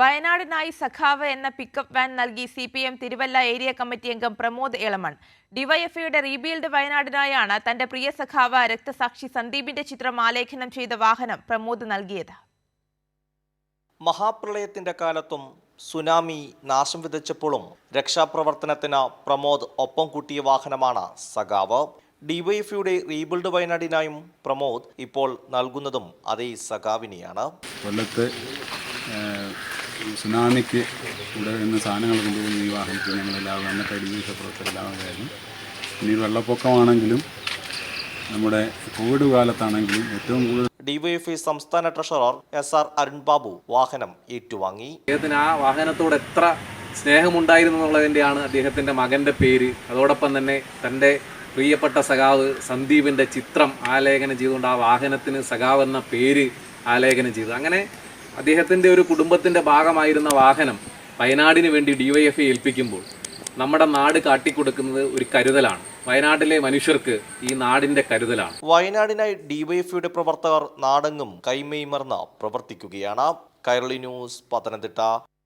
വയനാടിനായി സഖാവ് എന്ന pickup van നൽകി C P M Thiruvalla area committee അംഗം പ്രമോദ് ഇളമൺ ഡിവൈഎഫ്ഐയുടെ റീബിൽഡ് വയനാടിനായാണ് തന്റെ പ്രിയ സഖാവ് രക്തസാക്ഷി സന്ദീപിന്റെ ചിത്രം ആലേഖനം ചെയ്ത വാഹനം പ്രമോദ് നൽകിയത്. മഹാപ്രളയത്തിന്റെ കാലത്തും സുനാമി നാശം വിതച്ചപ്പോഴും രക്ഷാപ്രവർത്തനത്തിന് പ്രമോദ് ഒപ്പം കൂട്ടിയ വാഹനമാണ് സഖാവ്. ഡിവൈഎഫ്ഐയുടെ റീബിൽഡ് വയനാടിനായും പ്രമോദ് ഇപ്പോൾ നൽകുന്നതും അതേ സഖാവിനെയാണ്. കൊല്ലത്ത് സുനാമിക്ക് ഇവിടെ നിന്ന് സാധനങ്ങൾ കൊണ്ടുപോകുന്ന ഈ വാഹനത്തിൽ ഞങ്ങളെല്ലാവരും അന്നത്തെ അടിമീഷ പുറത്തെല്ലാവരുമായിരുന്നു ഇനി വെള്ളപ്പൊക്കമാണെങ്കിലും നമ്മുടെ കോവിഡ് കാലത്താണെങ്കിലും ഏറ്റവും കൂടുതൽ ഡിവൈഎഫ്ഐ സംസ്ഥാന treasurer S R Arun Babu വാഹനം ഏറ്റുവാങ്ങി. അദ്ദേഹത്തിന് ആ വാഹനത്തോട് എത്ര സ്നേഹമുണ്ടായിരുന്നു എന്നുള്ളതിന്റെയാണ് അദ്ദേഹത്തിന്റെ മകന്റെ പേര്. അതോടൊപ്പം തന്നെ തന്റെ പ്രിയപ്പെട്ട സഖാവ് സന്ദീപിന്റെ ചിത്രം ആലേഖനം ചെയ്തുകൊണ്ട് ആ വാഹനത്തിന് സഖാവ് എന്ന പേര് ആലേഖനം ചെയ്തു. അങ്ങനെ അദ്ദേഹത്തിന്റെ ഒരു കുടുംബത്തിന്റെ ഭാഗമായിരുന്ന വാഹനം വയനാടിന് വേണ്ടി ഡിവൈഎഫ്ഐ ഏൽപ്പിക്കുമ്പോൾ നമ്മുടെ നാട് കാട്ടിക്കൊടുക്കുന്നത് ഒരു കരുതലാണ്. വയനാട്ടിലെ മനുഷ്യർക്ക് ഈ നാടിന്റെ കരുതലാണ്. വയനാടിനായി ഡിവൈഎഫ്ഐയുടെ പ്രവർത്തകർ നാടെങ്ങും കൈമേമർന്ന് പ്രവർത്തിക്കുകയാണ്. കൈരളി ന്യൂസ് പത്തനംതിട്ട.